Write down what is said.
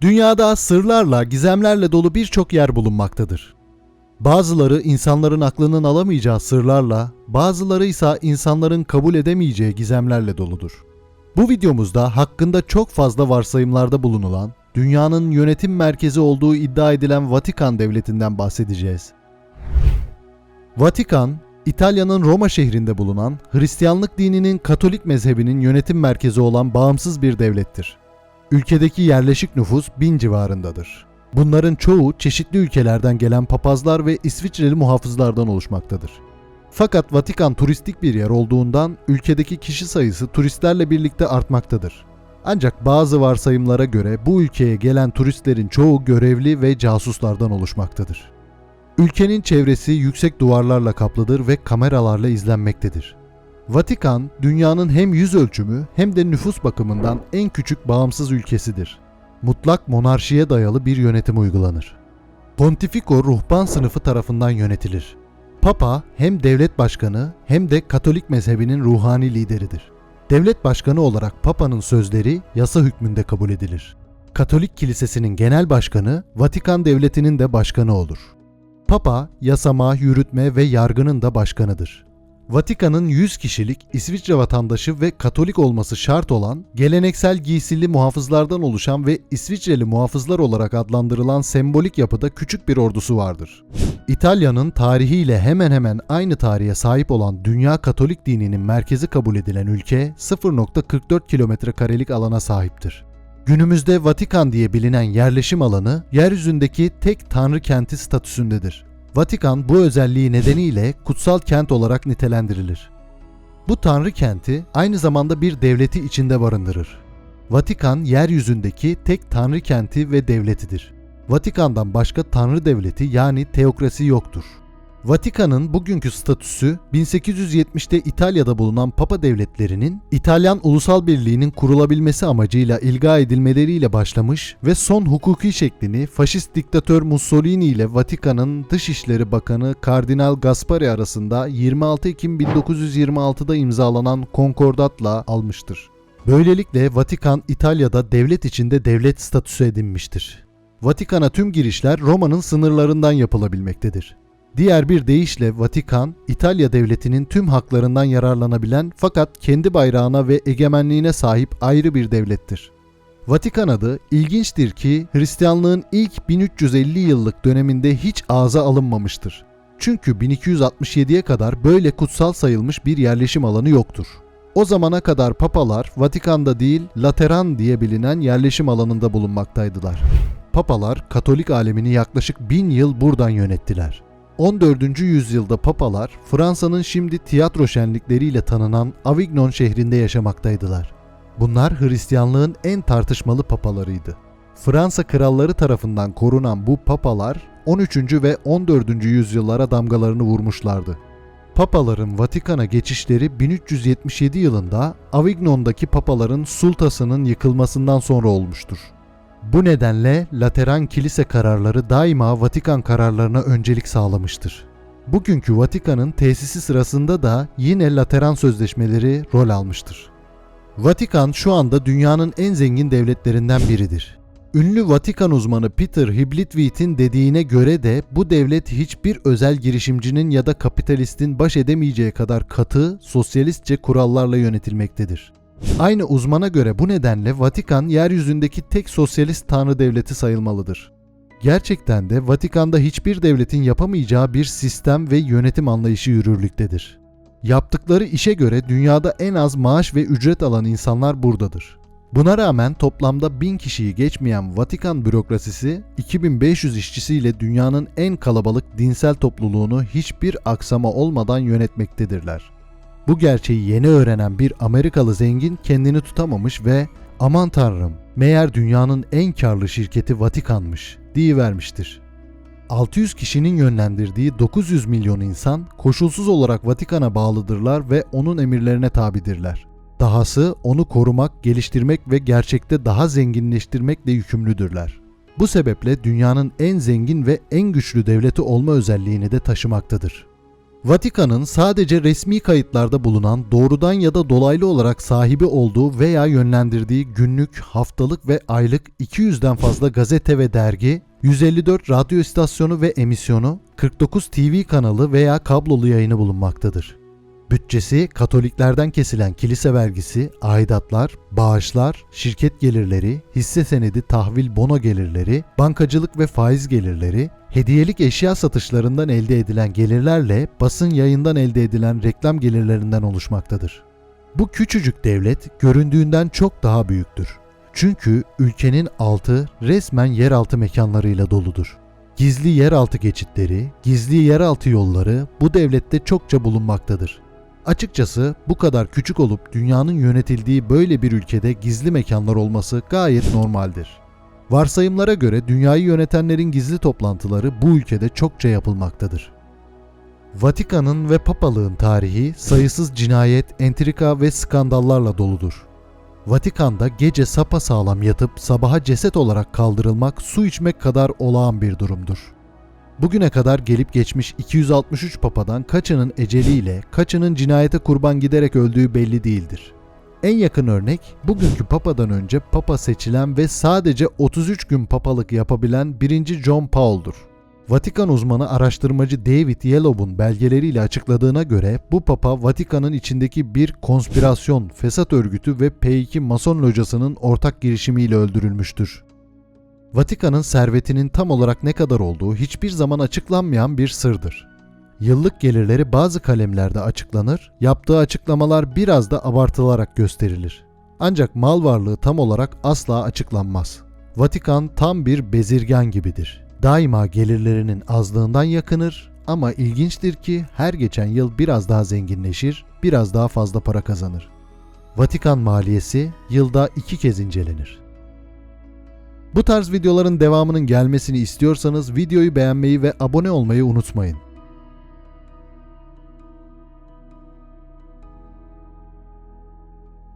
Dünyada sırlarla, gizemlerle dolu birçok yer bulunmaktadır. Bazıları insanların aklının alamayacağı sırlarla, bazıları ise insanların kabul edemeyeceği gizemlerle doludur. Bu videomuzda hakkında çok fazla varsayımlarda bulunulan, dünyanın yönetim merkezi olduğu iddia edilen Vatikan Devleti'nden bahsedeceğiz. Vatikan, İtalya'nın Roma şehrinde bulunan Hristiyanlık dininin Katolik mezhebinin yönetim merkezi olan bağımsız bir devlettir. Ülkedeki yerleşik nüfus bin civarındadır. Bunların çoğu çeşitli ülkelerden gelen papazlar ve İsviçreli muhafızlardan oluşmaktadır. Fakat Vatikan turistik bir yer olduğundan ülkedeki kişi sayısı turistlerle birlikte artmaktadır. Ancak bazı varsayımlara göre bu ülkeye gelen turistlerin çoğu görevli ve casuslardan oluşmaktadır. Ülkenin çevresi yüksek duvarlarla kaplıdır ve kameralarla izlenmektedir. Vatikan, dünyanın hem yüz ölçümü hem de nüfus bakımından en küçük bağımsız ülkesidir. Mutlak monarşiye dayalı bir yönetim uygulanır. Pontifiko ruhban sınıfı tarafından yönetilir. Papa hem devlet başkanı hem de Katolik mezhebinin ruhani lideridir. Devlet başkanı olarak Papa'nın sözleri yasa hükmünde kabul edilir. Katolik Kilisesi'nin genel başkanı Vatikan Devleti'nin de başkanı olur. Papa, yasama, yürütme ve yargının da başkanıdır. Vatikan'ın 100 kişilik İsviçre vatandaşı ve Katolik olması şart olan, geleneksel giysili muhafızlardan oluşan ve İsviçreli muhafızlar olarak adlandırılan sembolik yapıda küçük bir ordusu vardır. İtalya'nın tarihiyle hemen hemen aynı tarihe sahip olan Dünya Katolik dininin merkezi kabul edilen ülke 0.44 kilometre karelik alana sahiptir. Günümüzde Vatikan diye bilinen yerleşim alanı yeryüzündeki tek tanrı kenti statüsündedir. Vatikan bu özelliği nedeniyle kutsal kent olarak nitelendirilir. Bu tanrı kenti aynı zamanda bir devleti içinde barındırır. Vatikan yeryüzündeki tek tanrı kenti ve devletidir. Vatikan'dan başka tanrı devleti yani teokrasi yoktur. Vatikan'ın bugünkü statüsü 1870'te İtalya'da bulunan Papa devletlerinin İtalyan Ulusal Birliği'nin kurulabilmesi amacıyla ilga edilmeleriyle başlamış ve son hukuki şeklini faşist diktatör Mussolini ile Vatikan'ın Dışişleri Bakanı Kardinal Gaspari arasında 26 Ekim 1926'da imzalanan konkordatla almıştır. Böylelikle Vatikan İtalya'da devlet içinde devlet statüsü edinmiştir. Vatikan'a tüm girişler Roma'nın sınırlarından yapılabilmektedir. Diğer bir deyişle Vatikan, İtalya devletinin tüm haklarından yararlanabilen fakat kendi bayrağına ve egemenliğine sahip ayrı bir devlettir. Vatikan adı ilginçtir ki Hristiyanlığın ilk 1350 yıllık döneminde hiç ağza alınmamıştır. Çünkü 1267'ye kadar böyle kutsal sayılmış bir yerleşim alanı yoktur. O zamana kadar papalar Vatikan'da değil Lateran diye bilinen yerleşim alanında bulunmaktaydılar. Papalar Katolik alemini yaklaşık bin yıl buradan yönettiler. 14. yüzyılda papalar Fransa'nın şimdi tiyatro şenlikleriyle tanınan Avignon şehrinde yaşamaktaydılar. Bunlar Hristiyanlığın en tartışmalı papalarıydı. Fransa kralları tarafından korunan bu papalar 13. ve 14. yüzyıllara damgalarını vurmuşlardı. Papaların Vatikan'a geçişleri 1377 yılında Avignon'daki papaların sultasının yıkılmasından sonra olmuştur. Bu nedenle Lateran kilise kararları daima Vatikan kararlarına öncelik sağlamıştır. Bugünkü Vatikan'ın tesisi sırasında da yine Lateran sözleşmeleri rol almıştır. Vatikan şu anda dünyanın en zengin devletlerinden biridir. Ünlü Vatikan uzmanı Peter Hiblitwit'in dediğine göre de bu devlet hiçbir özel girişimcinin ya da kapitalistin baş edemeyeceği kadar katı, sosyalistçe kurallarla yönetilmektedir. Aynı uzmana göre bu nedenle Vatikan yeryüzündeki tek sosyalist tanrı devleti sayılmalıdır. Gerçekten de Vatikan'da hiçbir devletin yapamayacağı bir sistem ve yönetim anlayışı yürürlüktedir. Yaptıkları işe göre dünyada en az maaş ve ücret alan insanlar buradadır. Buna rağmen toplamda 1000 kişiyi geçmeyen Vatikan bürokrasisi 2500 işçisiyle dünyanın en kalabalık dinsel topluluğunu hiçbir aksama olmadan yönetmektedirler. Bu gerçeği yeni öğrenen bir Amerikalı zengin kendini tutamamış ve aman tanrım meğer dünyanın en karlı şirketi Vatikan'mış vermiştir. 600 kişinin yönlendirdiği 900 milyon insan koşulsuz olarak Vatikan'a bağlıdırlar ve onun emirlerine tabidirler. Dahası onu korumak, geliştirmek ve gerçekte daha zenginleştirmekle yükümlüdürler. Bu sebeple dünyanın en zengin ve en güçlü devleti olma özelliğini de taşımaktadır. Vatikan'ın sadece resmi kayıtlarda bulunan doğrudan ya da dolaylı olarak sahibi olduğu veya yönlendirdiği günlük, haftalık ve aylık 200'den fazla gazete ve dergi, 154 radyo istasyonu ve emisyonu, 49 TV kanalı veya kablolu yayını bulunmaktadır. Bütçesi Katoliklerden kesilen kilise vergisi, aidatlar, bağışlar, şirket gelirleri, hisse senedi tahvil bono gelirleri, bankacılık ve faiz gelirleri, hediyelik eşya satışlarından elde edilen gelirlerle basın yayından elde edilen reklam gelirlerinden oluşmaktadır. Bu küçücük devlet göründüğünden çok daha büyüktür. Çünkü ülkenin altı resmen yeraltı mekanlarıyla doludur. Gizli yeraltı geçitleri, gizli yeraltı yolları bu devlette çokça bulunmaktadır. Açıkçası bu kadar küçük olup dünyanın yönetildiği böyle bir ülkede gizli mekanlar olması gayet normaldir. Varsayımlara göre dünyayı yönetenlerin gizli toplantıları bu ülkede çokça yapılmaktadır. Vatikan'ın ve papalığın tarihi sayısız cinayet, entrika ve skandallarla doludur. Vatikan'da gece sapa sağlam yatıp sabaha ceset olarak kaldırılmak su içmek kadar olağan bir durumdur. Bugüne kadar gelip geçmiş 263 papadan kaçının eceliyle, kaçının cinayete kurban giderek öldüğü belli değildir. En yakın örnek bugünkü papadan önce papa seçilen ve sadece 33 gün papalık yapabilen 1. John Paul'dur. Vatikan uzmanı araştırmacı David Yellow'un belgeleriyle açıkladığına göre bu papa Vatikan'ın içindeki bir konspirasyon, fesat örgütü ve P2 Mason locasının ortak girişimiyle öldürülmüştür. Vatikan'ın servetinin tam olarak ne kadar olduğu hiçbir zaman açıklanmayan bir sırdır. Yıllık gelirleri bazı kalemlerde açıklanır, yaptığı açıklamalar biraz da abartılarak gösterilir. Ancak mal varlığı tam olarak asla açıklanmaz. Vatikan tam bir bezirgen gibidir. Daima gelirlerinin azlığından yakınır ama ilginçtir ki her geçen yıl biraz daha zenginleşir, biraz daha fazla para kazanır. Vatikan maliyesi yılda iki kez incelenir. Bu tarz videoların devamının gelmesini istiyorsanız videoyu beğenmeyi ve abone olmayı unutmayın.